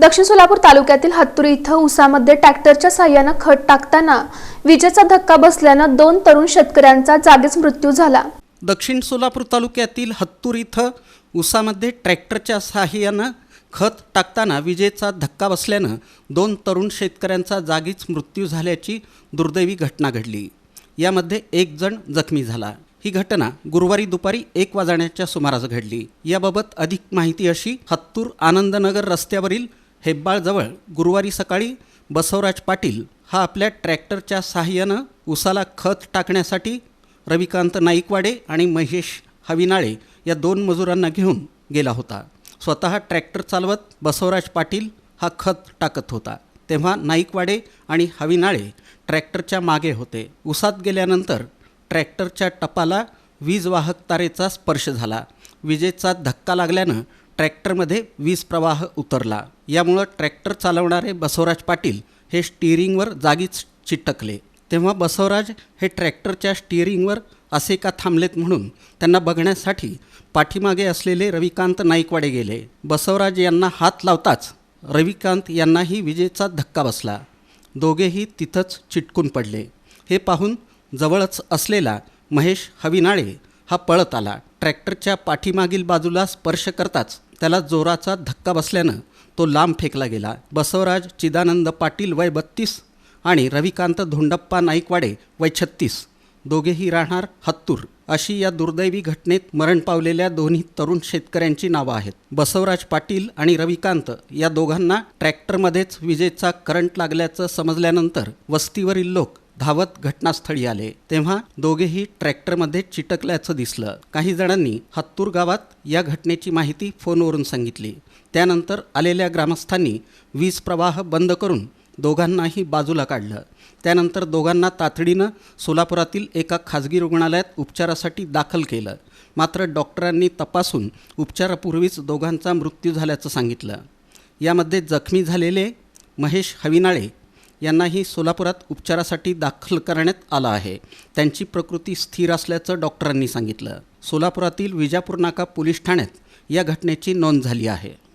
दक्षिण सोलापूर तालुक्यातील हत्तुरी इथं उसामध्ये ट्रॅक्टरच्या साह्यानं खत टाकताना विजेचा धक्का बसल्यानं दोन तरुण शेतकऱ्यांचा जागीच मृत्यू झाला. दक्षिण सोलापूर तालुक्यातील हत्तूर इथं उसामध्ये ट्रॅक्टरच्या सहाय्यानं खत टाकताना विजेचा धक्का बसल्यानं दोन तरुण शेतकऱ्यांचा जागीच मृत्यू झाल्याची दुर्दैवी घटना घडली. यामध्ये एक जण जखमी झाला. ही घटना गुरुवारी दुपारी एक वाजण्याच्या सुमारास घडली. याबाबत अधिक माहिती अशी हत्तूर आनंदनगर रस्त्यावरील हेब्बाळजवळ गुरुवारी सकाळी बसवराज पाटील हा आपल्या ट्रॅक्टरच्या सहाय्यानं उसाला खत टाकण्यासाठी रविकांत नाईकवाडे आणि महेश हविनाळे या दोन मजुरांना घेऊन गेला होता. स्वतः ट्रॅक्टर चालवत बसवराज पाटील हा खत टाकत होता. तेव्हा नाईकवाडे आणि हविनाळे ट्रॅक्टरच्या मागे होते. उसात गेल्यानंतर ट्रॅक्टरच्या टपाला वीज वाहक तारेचा स्पर्श झाला. विजेचा धक्का लागल्यानं ट्रॅक्टरमध्ये वीज प्रवाह उतरला. यामुळं ट्रॅक्टर चालवणारे बसवराज पाटील हे स्टिअरिंगवर जागीच चिटकले. तेव्हा बसवराज हे ट्रॅक्टरच्या स्टिअरिंगवर असे का थांबलेत म्हणून त्यांना बघण्यासाठी पाठीमागे असलेले रविकांत नाईकवाडे गेले. बसवराज यांना हात लावताच रविकांत यांनाही विजेचा धक्का बसला. दोघेही तिथंच चिटकून पडले. हे पाहून जवळच असलेला महेश हविनाळे हा पळत आला. ट्रॅक्टरच्या पाठीमागील बाजूला स्पर्श करताच त्याला जोराचा धक्का बसल्यानं तो लांब फेकला गेला. बसवराज चिदानंद पाटील वय बत्तीस आणि रविकांत धोंडप्पा नाईकवाडे वय छत्तीस. दोघेही राहणार हत्तूर. अशी या दुर्दैवी घटनेत मरण पावलेल्या दोन्ही तरुण शेतकऱ्यांची नावं आहेत. बसवराज पाटील आणि रविकांत या दोघांना ट्रॅक्टरमध्येच विजेचा करंट लागल्याचं समजल्यानंतर वस्तीवरील लोक धावत घटनास्थळी आले. तेव्हा दोघेही ट्रॅक्टरमध्ये चिटकल्याचं दिसलं. काही जणांनी हत्तूर गावात या घटनेची माहिती फोनवरून सांगितली. त्यानंतर आलेल्या ग्रामस्थांनी वीज प्रवाह बंद करून दोघांनाही बाजूला काढलं. त्यानंतर दोघांना तातडीनं सोलापुरातील एका खाजगी रुग्णालयात उपचारासाठी दाखल केलं. मात्र डॉक्टरांनी तपासून उपचारापूर्वीच दोघांचा मृत्यू झाल्याचं सांगितलं. यामध्ये जखमी झालेले महेश हविनाळे यांनाही सोलापुरात उपचारासाठी दाखल करण्यात आलं आहे. त्यांची प्रकृती स्थिर असल्याचं डॉक्टरांनी सांगितलं. सोलापुरातील विजापूर नाका पोलीस ठाण्यात या घटनेची नोंद झाली आहे.